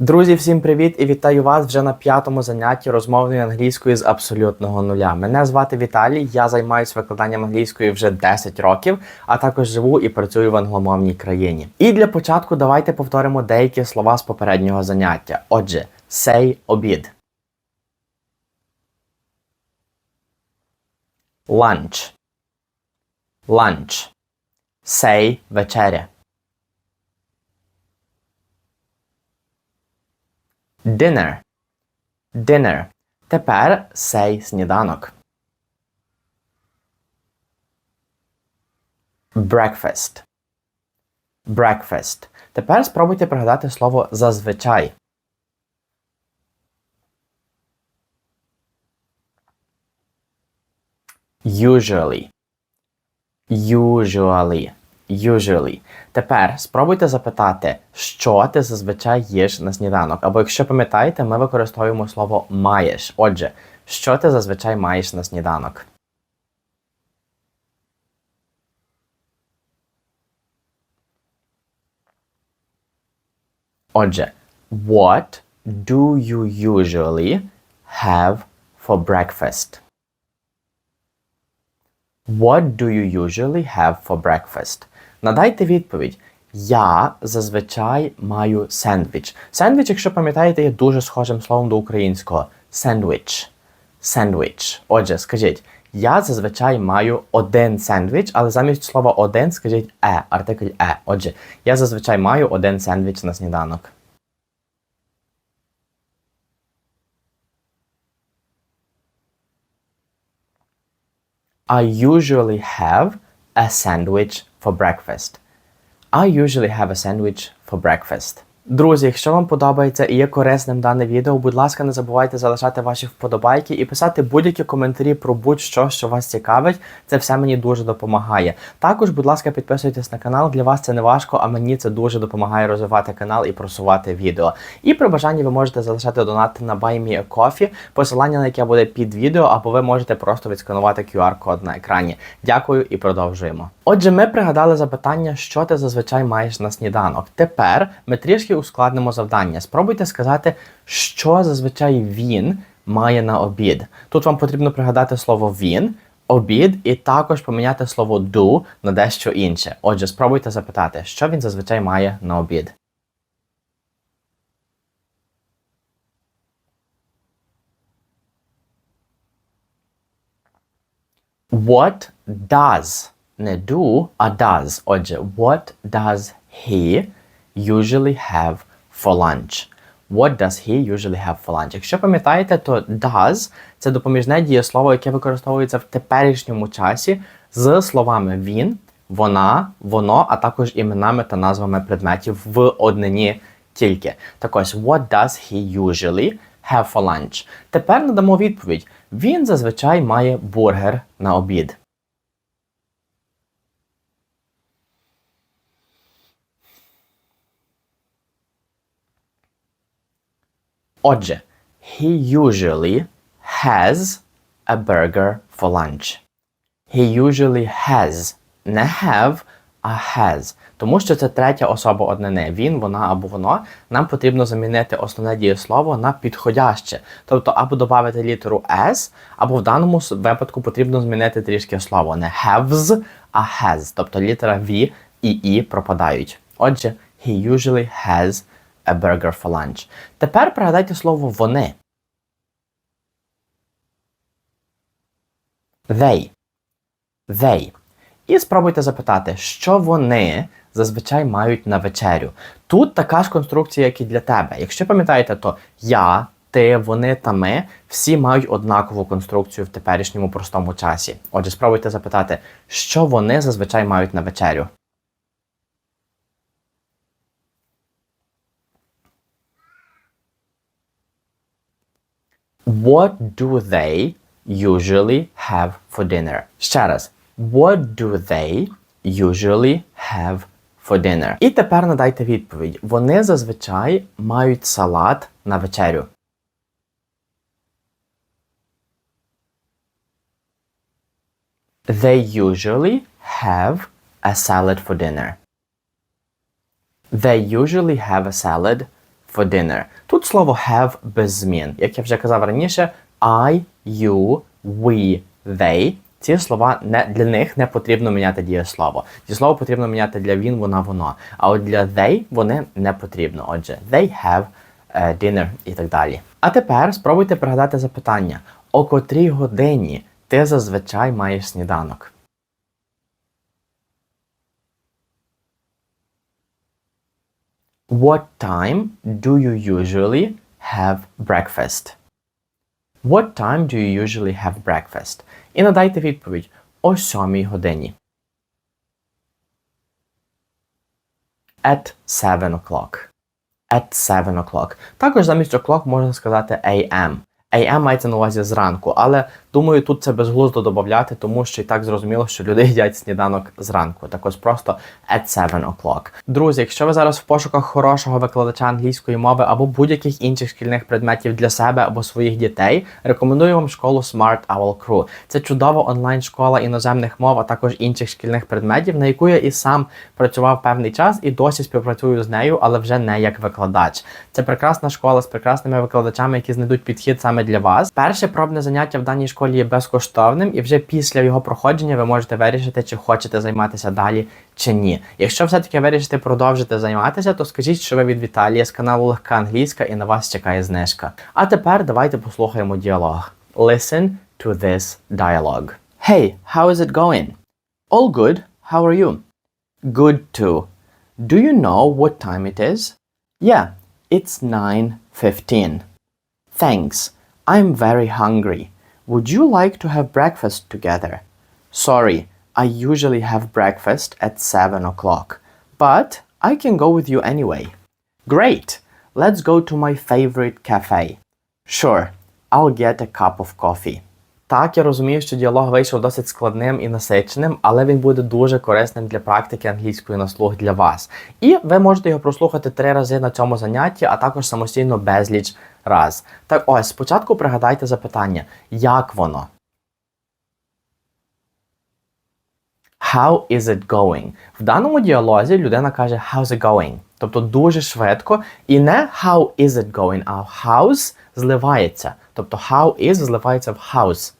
Друзі, всім привіт і вітаю вас вже на п'ятому занятті розмовної англійської з абсолютного нуля. Мене звати Віталій, я займаюся викладанням англійської вже 10 років, а також живу і працюю в англомовній країні. І для початку давайте повторимо деякі слова з попереднього заняття. Отже, say обід. Lunch. Lunch. Say вечеря. Dinner. Dinner. Тепер say сніданок. Breakfast. Breakfast. Тепер спробуйте пригадати слово зазвичай. Usually. Usually. Usually. Тепер спробуйте запитати, що ти зазвичай їш на сніданок. Або якщо пам'ятаєте, ми використовуємо слово маєш. Отже, що ти зазвичай маєш на сніданок? Отже, what do you usually have for breakfast? What do you usually have for breakfast? Надайте відповідь. Я зазвичай маю сендвіч. Сендвіч, якщо пам'ятаєте, є дуже схожим словом до українського. Сендвіч. Сендвіч. Отже, скажіть, я зазвичай маю один сендвіч, але замість слова один скажіть е, артикль е. Отже, я зазвичай маю один сендвіч на сніданок. I usually have a sandwich for breakfast. I usually have a sandwich for breakfast. Друзі, якщо вам подобається і є корисним дане відео, будь ласка, не забувайте залишати ваші вподобайки і писати будь-які коментарі про будь-що, що вас цікавить. Це все мені дуже допомагає. Також, будь ласка, підписуйтесь на канал. Для вас це не важко, а мені це дуже допомагає розвивати канал і просувати відео. І при бажанні ви можете залишати донати на BuyMeACoffee, посилання на яке буде під відео, або ви можете просто відсканувати QR-код на екрані. Дякую і продовжуємо. Отже, ми пригадали запитання, що ти зазвичай маєш на сніданок. Тепер ми трішки ускладнимо завдання. Спробуйте сказати, що зазвичай він має на обід. Тут вам потрібно пригадати слово він, обід, і також поміняти слово do на дещо інше. Отже, спробуйте запитати, що він зазвичай має на обід. What does не do, а does. Отже, what does he usually have for lunch? What does he usually have for lunch? Якщо пам'ятаєте, то does це допоміжне дієслово, яке використовується в теперішньому часі з словами він, вона, воно, а також іменами та назвами предметів в однині тільки. Так ось, what does he usually have for lunch? Тепер надамо відповідь. Він зазвичай має бургер на обід. Отже, he usually has a burger for lunch. He usually has. Не have, а has. Тому що це третя особа однини. Він, вона або воно. Нам потрібно замінити основне дієслово на підходяще. Тобто, або додати літеру S, або в даному випадку потрібно змінити трішки слово. Не haves, а has. Тобто літера V і І пропадають. Отже, he usually has a burger for lunch. Тепер пригадайте слово вони. They. They. І спробуйте запитати, що вони зазвичай мають на вечерю. Тут така ж конструкція, як і для тебе. Якщо пам'ятаєте, то я, ти, вони та ми всі мають однакову конструкцію в теперішньому простому часі. Отже, спробуйте запитати, що вони зазвичай мають на вечерю. What do they usually have for dinner? Ще раз. What do they usually have for dinner? І тепер надайте відповідь. Вони зазвичай мають салат на вечерю. They usually have a salad for dinner. They usually have a salad for dinner. Тут слово have без змін. Як я вже казав раніше, I, you, we, they. Ці слова не для них не потрібно міняти дієслово. Дієслово потрібно міняти для він, вона, воно. А от для they вони не потрібно. Отже, they have uh, dinner і так далі. А тепер спробуйте пригадати запитання: о котрій годині ти зазвичай маєш сніданок? What time do you usually have breakfast? What time do you usually have breakfast? І надайте відповідь о сьомій годині. At 7 o'clock. At 7 o'clock. Також замість o'clock можна сказати AM. AM мається на увазі зранку, але думаю, тут це безглуздо додати, тому що і так зрозуміло, що люди їдять сніданок зранку. Так ось просто at 7 o'clock. Друзі, якщо ви зараз в пошуках хорошого викладача англійської мови або будь-яких інших шкільних предметів для себе або своїх дітей, рекомендую вам школу Smart Owl Crew. Це чудова онлайн-школа іноземних мов, а також інших шкільних предметів, на яку я і сам працював певний час і досі співпрацюю з нею, але вже не як викладач. Це прекрасна школа з прекрасними викладачами, які знайдуть підхід саме для вас. Перше пробне заняття в даній школі є безкоштовним, і вже після його проходження ви можете вирішити, чи хочете займатися далі чи ні. Якщо все-таки вирішите продовжити займатися, то скажіть, що ви від Віталія з каналу Легка Англійська і на вас чекає знижка. А тепер давайте послухаємо діалог. Listen to this dialogue. Hey, how is it going? All good. How are you? Good too. Do you know what time it is? Yeah, it's 9:15. Thanks. I'm very hungry. Would you like to have breakfast together? Sorry, I usually have breakfast at 7 o'clock, but I can go with you anyway. Great! Let's go to my favorite cafe. Sure, I'll get a cup of coffee. Так, я розумію, що діалог вийшов досить складним і насиченим, але він буде дуже корисним для практики англійської на слух для вас. І ви можете його прослухати три рази на цьому занятті, а також самостійно безліч раз. Так ось, спочатку пригадайте запитання, як воно? How is it going? В даному діалозі людина каже how's it going? Тобто дуже швидко. І не how is it going, а house зливається. Тобто how is зливається в house.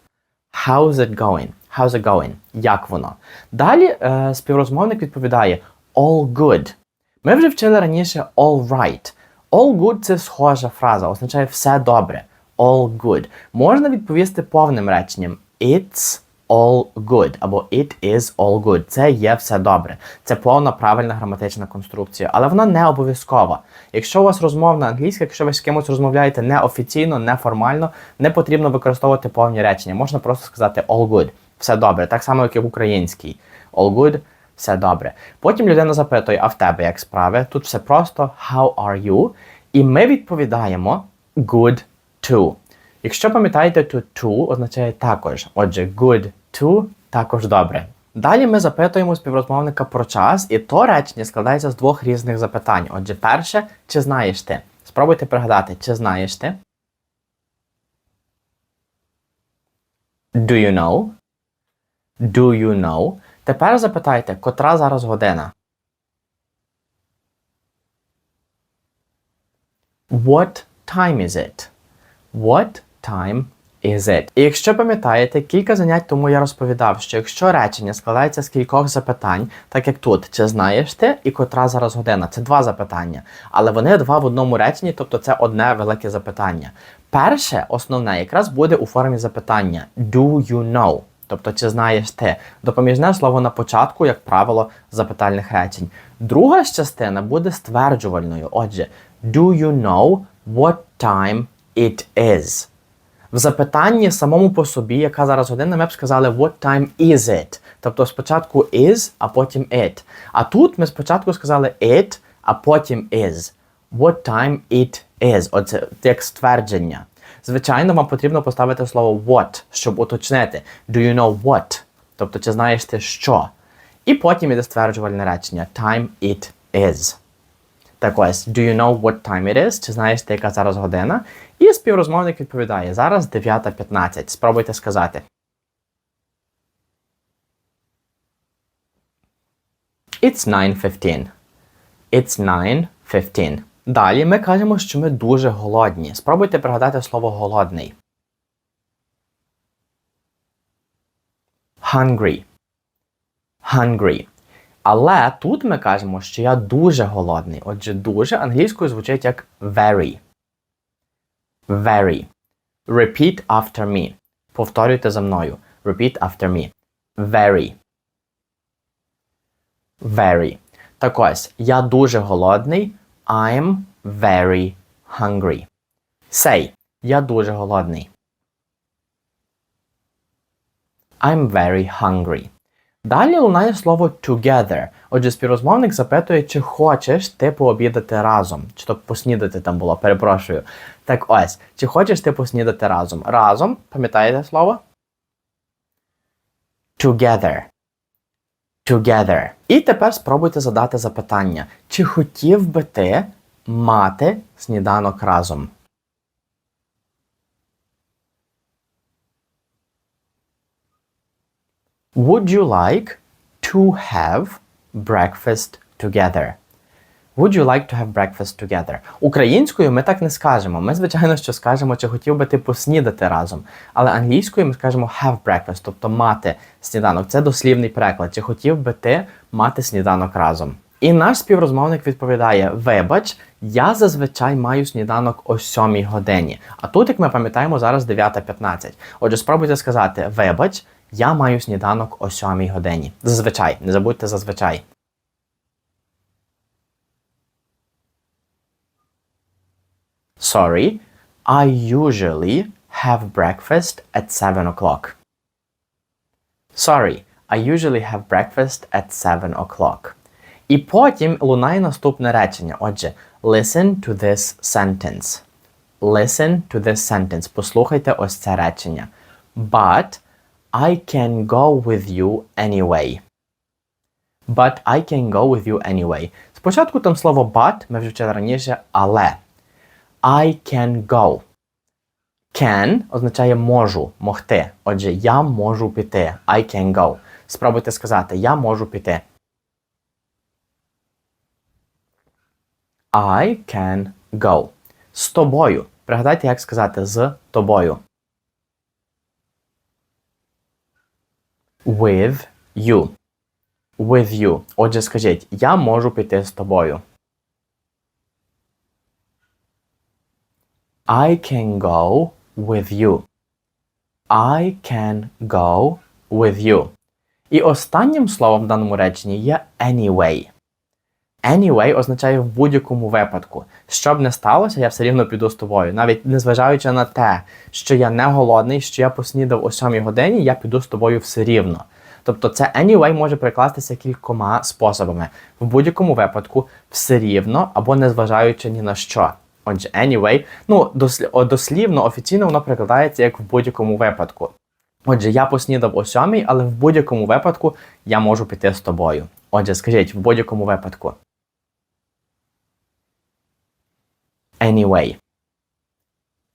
How's it going? How's it going? Як воно? Далі е, співрозмовник відповідає all good. Ми вже вчили раніше all right. All good це схожа фраза, означає все добре. All good. Можна відповісти повним реченням It's all good або it is all good. Це є все добре. Це повна правильна граматична конструкція, але вона не обов'язкова. Якщо у вас розмовна англійська, якщо ви з кимось розмовляєте неофіційно, неформально, не потрібно використовувати повні речення. Можна просто сказати all good. Все добре, так само, як і в українській. All good, все добре. Потім людина запитує, а в тебе як справи? Тут все просто how are you? І ми відповідаємо good too. Якщо пам'ятаєте, то to означає також. Отже, good to також добре. Далі ми запитуємо співрозмовника про час, і то речення складається з двох різних запитань. Отже, перше, чи знаєш ти? Спробуйте пригадати, чи знаєш ти? Do you know? Do you know? Тепер запитайте, котра зараз година? What time is it? What time is it? І якщо пам'ятаєте, кілька занять тому я розповідав, що якщо речення складається з кількох запитань, так як тут, чи знаєш ти і котра зараз година? Це два запитання. Але вони два в одному реченні, тобто це одне велике запитання. Перше, основне, якраз буде у формі запитання Do you know? Тобто, чи знаєш ти? Допоміжне слово на початку, як правило, запитальних речень. Друга частина буде стверджувальною. Отже, do you know what time it is? В запитанні самому по собі, яка зараз година, ми б сказали what time is it? Тобто спочатку is, а потім it. А тут ми спочатку сказали it, а потім is. What time it is. Оце як ствердження. Звичайно, вам потрібно поставити слово what, щоб уточнити. Do you know what? Тобто, чи знаєш ти що? І потім іде стверджувальне речення. Time it is. Так ось, do you know what time it is? Чи знаєш ти, яка зараз година? І співрозмовник відповідає: зараз 9.15. Спробуйте сказати. It's 9.15. It's 9.15. Далі ми кажемо, що ми дуже голодні. Спробуйте пригадати слово голодний. Hungry. Hungry. Але тут ми кажемо, що я дуже голодний. Отже, дуже англійською звучить як very. Very. Repeat after me. Повторюйте за мною. Repeat after me. Very. Very. Так ось, я дуже голодний. I'm very hungry. Say. Я дуже голодний. I'm very hungry. Далі лунає слово together. Отже, співрозмовник запитує, чи хочеш ти пообідати разом. Чи то поснідати там було, перепрошую. Так ось, чи хочеш ти поснідати разом? Разом, пам'ятаєте слово? Together. Together. І тепер спробуйте задати запитання. Чи хотів би ти мати сніданок разом? Would you like to have breakfast together? Would you like to have breakfast together? Українською ми так не скажемо. Ми, звичайно, що скажемо, чи хотів би ти поснідати разом. Але англійською ми скажемо have breakfast, тобто мати сніданок. Це дослівний переклад. Чи хотів би ти мати сніданок разом? І наш співрозмовник відповідає: Вибач, я зазвичай маю сніданок о 7 годині. А тут, як ми пам'ятаємо, зараз 9.15. Отже, спробуйте сказати: Вибач, я маю сніданок о 7 годині. Зазвичай, не забудьте зазвичай. Sorry, I usually have breakfast at 7 o'clock. Sorry, I usually have breakfast at 7 o'clock. І потім лунає наступне речення. Отже, listen to this sentence. Listen to this sentence. Послухайте ось це речення. But I can go with you anyway. But I can go with you anyway. Спочатку там слово but, ми вже вчили раніше, але. I can go. Can означає можу, могти. Отже, я можу піти. I can go. Спробуйте сказати я можу піти. I can go. З тобою. Пригадайте, як сказати з тобою. With you. With you. Отже, скажіть, я можу піти з тобою. I can go with you. I can go with you. І останнім словом в даному реченні є anyway. Anyway означає в будь-якому випадку. Що б не сталося, я все рівно піду з тобою. Навіть незважаючи на те, що я не голодний, що я поснідав о 7 годині, я піду з тобою все рівно. Тобто це anyway може прикластися кількома способами. В будь-якому випадку, все рівно або незважаючи ні на що. Отже, anyway, ну дослівно, офіційно воно прикладається як в будь-якому випадку. Отже, я поснідав о 7, але в будь-якому випадку я можу піти з тобою. Отже, скажіть, в будь-якому випадку. Anyway.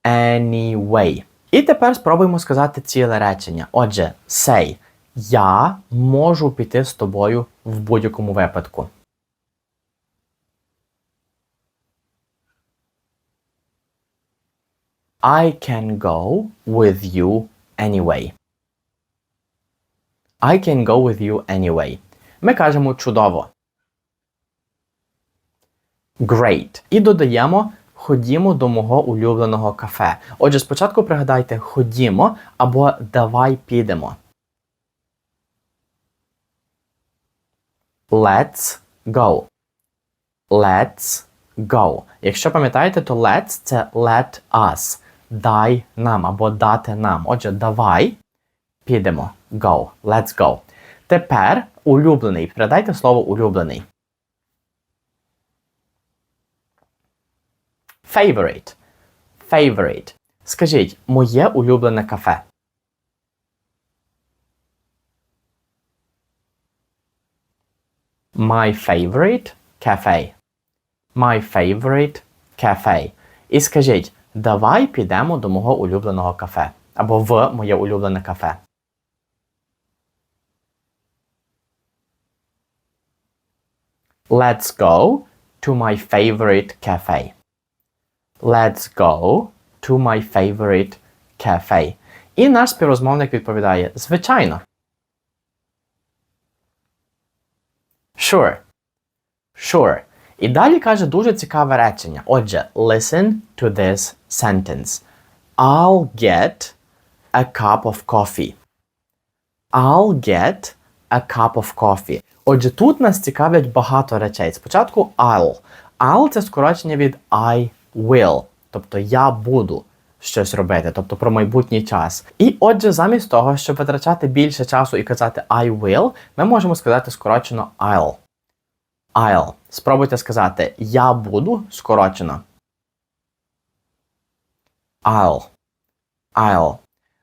Anyway. І тепер спробуємо сказати ціле речення. Отже, say. Я можу піти з тобою в будь-якому випадку. I can go with you anyway. I can go with you anyway. Ми кажемо чудово. Great. І додаємо ходімо до мого улюбленого кафе. Отже, спочатку пригадайте ходімо або давай підемо. Let's go. Let's go. Якщо пам'ятаєте, то let's це let us. Дай нам або дати нам. Отже, давай підемо. Go. Let's go. Тепер улюблений. Передайте слово улюблений. Favorite. Favorite. Скажіть, моє улюблене кафе. My favorite cafe. My favorite cafe. І скажіть, давай підемо до мого улюбленого кафе. Або в моє улюблене кафе. Let's go to my favorite cafe. Let's go to my favorite cafe. І наш співрозмовник відповідає: Звичайно. Sure. Sure. І далі каже дуже цікаве речення. Отже, listen to this sentence. I'll get a cup of coffee. I'll get a cup of coffee. Отже, тут нас цікавлять багато речей. Спочатку I'll. I'll це скорочення від I will. Тобто я буду щось робити, тобто про майбутній час. І отже, замість того, щоб витрачати більше часу і казати I will, ми можемо сказати скорочено I'll. I'll. Спробуйте сказати Я буду скорочено. I'll. I'll.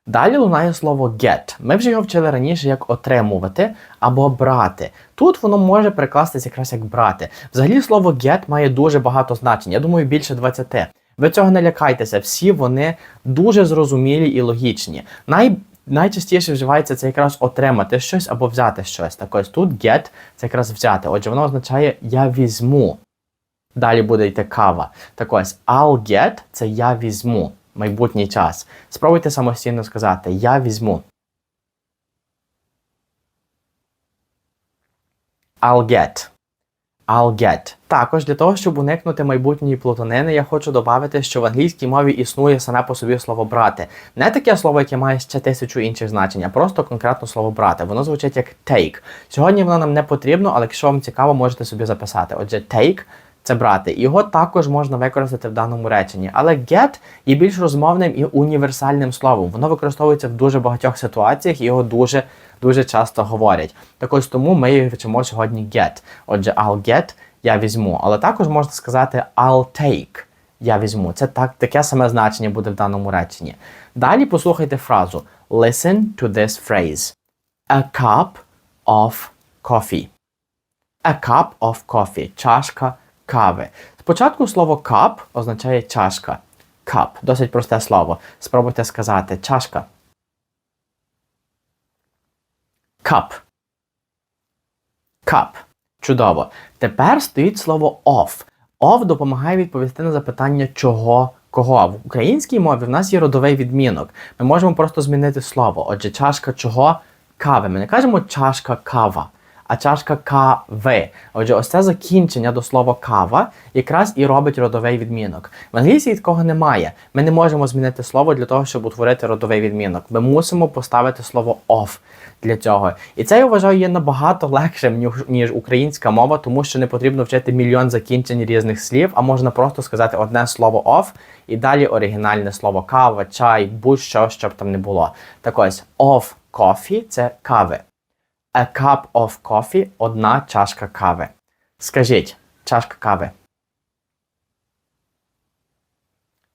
Далі лунає слово get. Ми вже його вчили раніше як отримувати або брати. Тут воно може перекластися якраз як брати. Взагалі слово get має дуже багато значень. Я думаю, більше 20. Ви цього не лякайтеся, всі вони дуже зрозумілі і логічні. Най... Найчастіше вживається це якраз отримати щось або взяти щось. Так ось тут get це якраз взяти. Отже, воно означає я візьму. Далі буде йти кава. Так ось I'll get це я візьму. Майбутній час. Спробуйте самостійно сказати Я візьму. I'll get. I'll get. Також для того, щоб уникнути майбутньої плутанини, я хочу додати, що в англійській мові існує саме по собі слово брати. Не таке слово, яке має ще тисячу інших значень, а просто конкретно слово брати. Воно звучить як take. Сьогодні воно нам не потрібно, але якщо вам цікаво, можете собі записати. Отже, take це брати. Його також можна використати в даному реченні. Але get є більш розмовним і універсальним словом. Воно використовується в дуже багатьох ситуаціях і його дуже дуже часто говорять. Так ось тому ми вчимо сьогодні get. Отже, I'll get я візьму. Але також можна сказати I'll take. Я візьму. Це так, таке саме значення буде в даному реченні. Далі послухайте фразу Listen to this phrase. A cup of coffee. A cup of coffee. Чашка кави. Спочатку слово cup означає чашка. Cup. Досить просте слово. Спробуйте сказати чашка. Cup. Cup. Чудово. Тепер стоїть слово of. Of допомагає відповісти на запитання чого, кого. В українській мові в нас є родовий відмінок. Ми можемо просто змінити слово. Отже, чашка чого кави. Ми не кажемо чашка кава а чашка кави. Отже, ось це закінчення до слова кава якраз і робить родовий відмінок. В англійській такого немає. Ми не можемо змінити слово для того, щоб утворити родовий відмінок. Ми мусимо поставити слово of для цього. І це я вважаю є набагато легшим, ніж українська мова, тому що не потрібно вчити мільйон закінчень різних слів, а можна просто сказати одне слово of і далі оригінальне слово кава, чай, будь-що, щоб там не було. Так ось of coffee – це кави. A cup of coffee – одна чашка кави. Скажіть, чашка кави.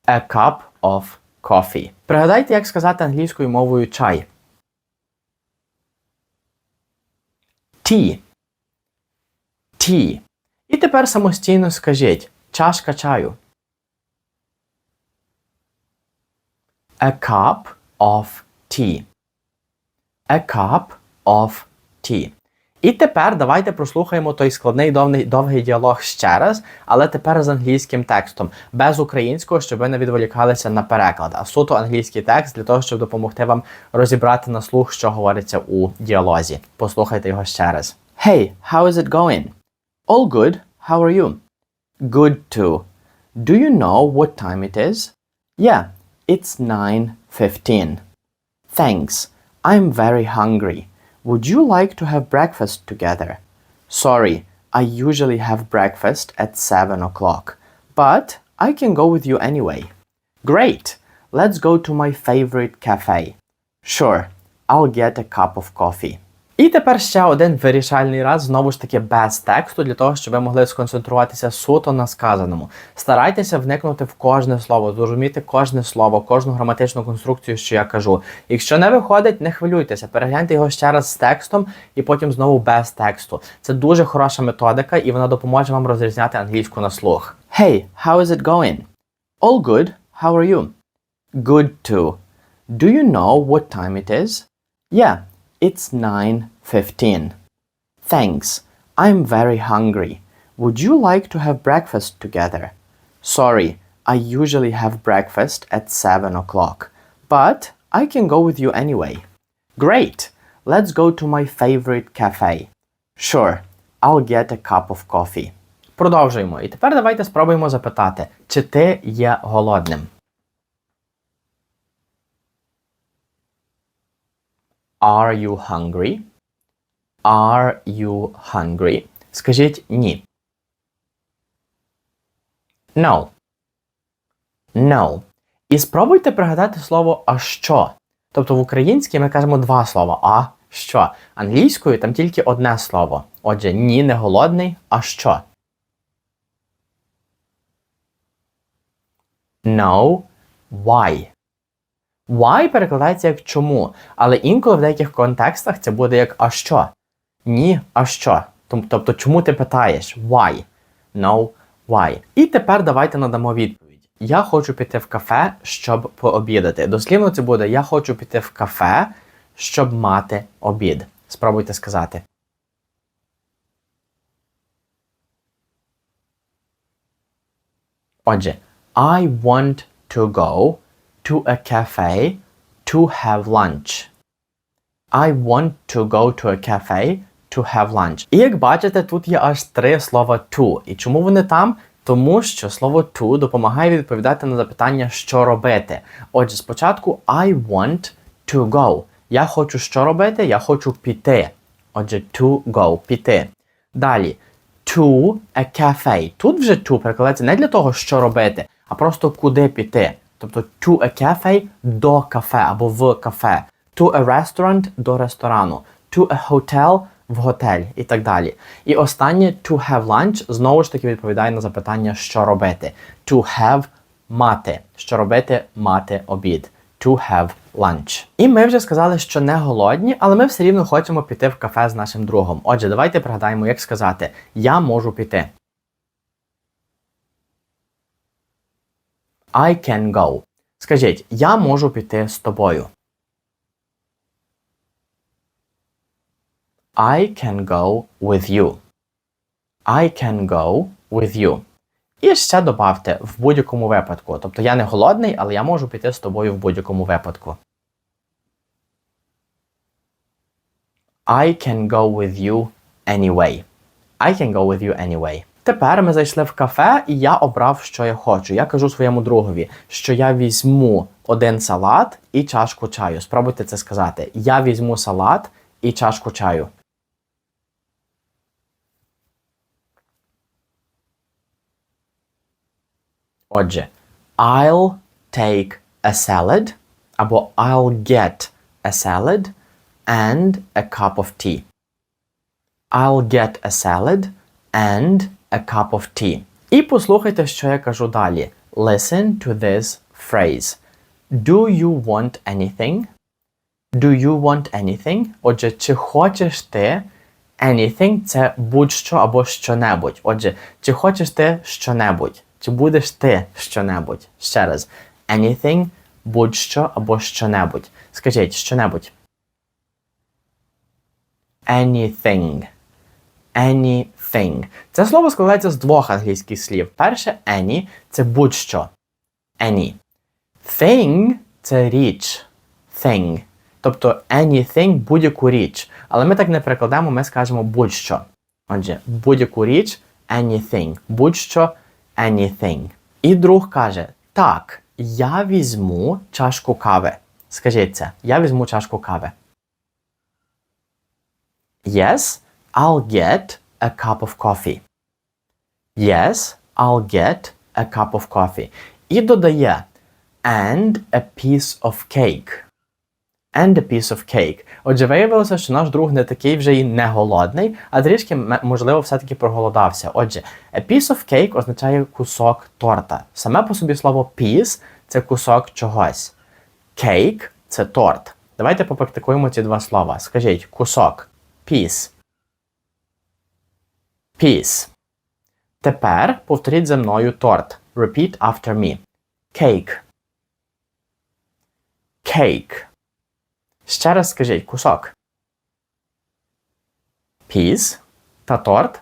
A cup of coffee. Пригадайте, як сказати англійською мовою чай. Tea. Tea. І тепер самостійно скажіть чашка чаю. A cup of tea. A cup of tea. І тепер давайте прослухаємо той складний довгий, довгий діалог ще раз, але тепер з англійським текстом, без українського, щоб ви не відволікалися на переклад, а суто англійський текст для того, щоб допомогти вам розібрати на слух, що говориться у діалозі. Послухайте його ще раз. Hey, how is it going? All good. How are you? Good too. Do you know what time it is? Yeah, it's 9:15. Thanks. I'm very hungry. Would you like to have breakfast together? Sorry, I usually have breakfast at 7 o'clock, but I can go with you anyway. Great! Let's go to my favorite cafe. Sure, I'll get a cup of coffee. І тепер ще один вирішальний раз, знову ж таки, без тексту, для того, щоб ви могли сконцентруватися суто на сказаному. Старайтеся вникнути в кожне слово, зрозуміти кожне слово, кожну граматичну конструкцію, що я кажу. Якщо не виходить, не хвилюйтеся, перегляньте його ще раз з текстом і потім знову без тексту. Це дуже хороша методика, і вона допоможе вам розрізняти англійську на слух. Hey, how is it going? All good. How are you? Good too. Do you know what time it is? Yeah. It's 9.15. Thanks. I'm very hungry. would you like to have breakfast together? Sorry, I usually have breakfast at 7 o'clock, but I can go with you anyway. Great! Let's go to my favorite cafe. Sure, I'll get a cup of coffee. Продовжуємо. І тепер давайте спробуємо запитати, чи ти є голодним. Are you hungry? Are you hungry? Скажіть ні. No. No. І спробуйте пригадати слово а що. Тобто в українській ми кажемо два слова а що. Англійською там тільки одне слово. Отже, ні, не голодний, а що. No. Why. Why перекладається як чому, але інколи в деяких контекстах це буде як а що. Ні, а що. Тобто, чому ти питаєш? Why? No, why. І тепер давайте надамо відповідь. Я хочу піти в кафе, щоб пообідати. Дослівно це буде Я хочу піти в кафе, щоб мати обід. Спробуйте сказати. Отже, I want to go to a cafe to have lunch. I want to go to a cafe to have lunch. І як бачите, тут є аж три слова to. І чому вони там? Тому що слово to допомагає відповідати на запитання, що робити. Отже, спочатку I want to go. Я хочу що робити? Я хочу піти. Отже, to go піти. Далі to a cafe. Тут вже to перекладається не для того, що робити, а просто куди піти. Тобто to a cafe до кафе або в кафе. To a restaurant до ресторану. To a hotel в готель і так далі. І останнє to have lunch знову ж таки відповідає на запитання, що робити. To have мати. Що робити мати обід. To have lunch. І ми вже сказали, що не голодні, але ми все рівно хочемо піти в кафе з нашим другом. Отже, давайте пригадаємо, як сказати: Я можу піти. I can go. Скажіть, я можу піти з тобою. I can go with you. I can go with you. І ще добавте в будь-якому випадку. Тобто я не голодний, але я можу піти з тобою в будь-якому випадку. I can go with you anyway. I can go with you anyway. Тепер ми зайшли в кафе, і я обрав, що я хочу. Я кажу своєму другові, що я візьму один салат і чашку чаю. Спробуйте це сказати. Я візьму салат і чашку чаю. Отже, I'll take a salad або I'll get a salad and a cup of tea. I'll get a salad and a cup of tea. І послухайте, що я кажу далі. Listen to this phrase. Do you want anything? Do you want anything? Отже, чи хочеш ти anything це будь-що або що-небудь. Отже, чи хочеш ти що-небудь? Чи будеш ти що-небудь? Ще раз. Anything, будь-що або що-небудь. Скажіть що-небудь. Anything. Anything. Це слово складається з двох англійських слів. Перше any це будь-що. Any. Thing це річ. Thing. Тобто anything будь-яку річ. Але ми так не перекладаємо, ми скажемо будь-що. Отже, будь-яку річ anything. Будь-що anything. І друг каже: Так, я візьму чашку кави. Скажіть це, я візьму чашку кави. Yes, I'll get a cup of coffee. Yes, I'll get a cup of coffee. І додає and a piece of cake. And a piece of cake. Отже, виявилося, що наш друг не такий вже і не голодний, а трішки, можливо, все-таки проголодався. Отже, a piece of cake означає кусок торта. Саме по собі слово piece це кусок чогось. Cake це торт. Давайте попрактикуємо ці два слова. Скажіть кусок. Piece. Piece. Тепер повторіть за мною торт. Repeat after me. Cake. Cake. Ще раз скажіть кусок. Piece та торт.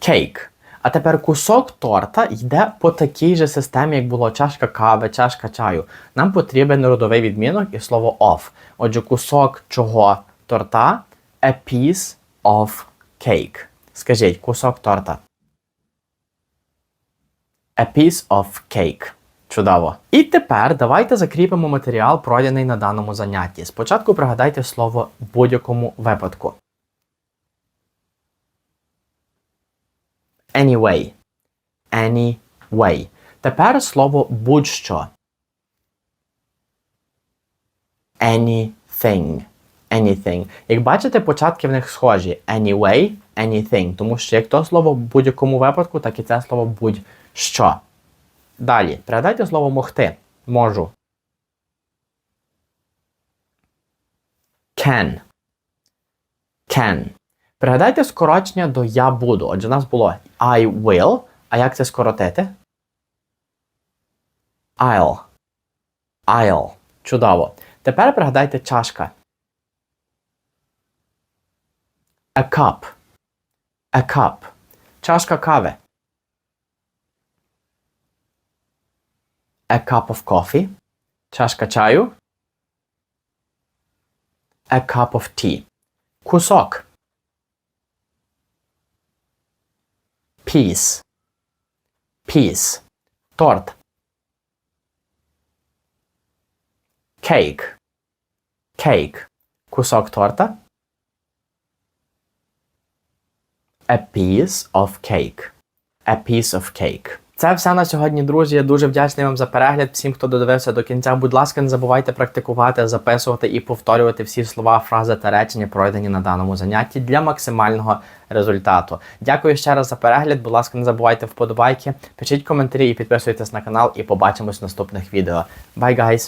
Cake. А тепер кусок торта йде по такій же системі, як було чашка кави, чашка чаю. Нам потрібен родовий відмінок і слово of. Отже, кусок чого торта a piece of cake. Скажіть, кусок торта. A piece of cake. Чудово. І тепер давайте закріпимо матеріал, пройдений на даному занятті. Спочатку пригадайте слово в будь-якому випадку. Anyway. Anyway. Тепер слово будь-що. Anything. Anything. Як бачите, початки в них схожі. Anyway, anything. Тому що як то слово в будь-якому випадку, так і це слово будь-що. Далі. Пригадайте слово могти. Можу. Can. Can. Пригадайте скорочення до я буду. Отже, у нас було I will. А як це скоротити? I'll. I'll. Чудово. Тепер пригадайте чашка. a cup, a cup, czaszka kawy, a cup of coffee, czaszka czaju, a cup of tea, kusok, piece, piece, tort, cake, cake, kusok torta, A piece of cake. A piece of cake. Це все на сьогодні, друзі. Я дуже вдячний вам за перегляд. Всім, хто додивився до кінця. Будь ласка, не забувайте практикувати, записувати і повторювати всі слова, фрази та речення, пройдені на даному занятті для максимального результату. Дякую ще раз за перегляд. Будь ласка, не забувайте вподобайки, пишіть коментарі і підписуйтесь на канал. І побачимось в наступних відео. Bye, guys!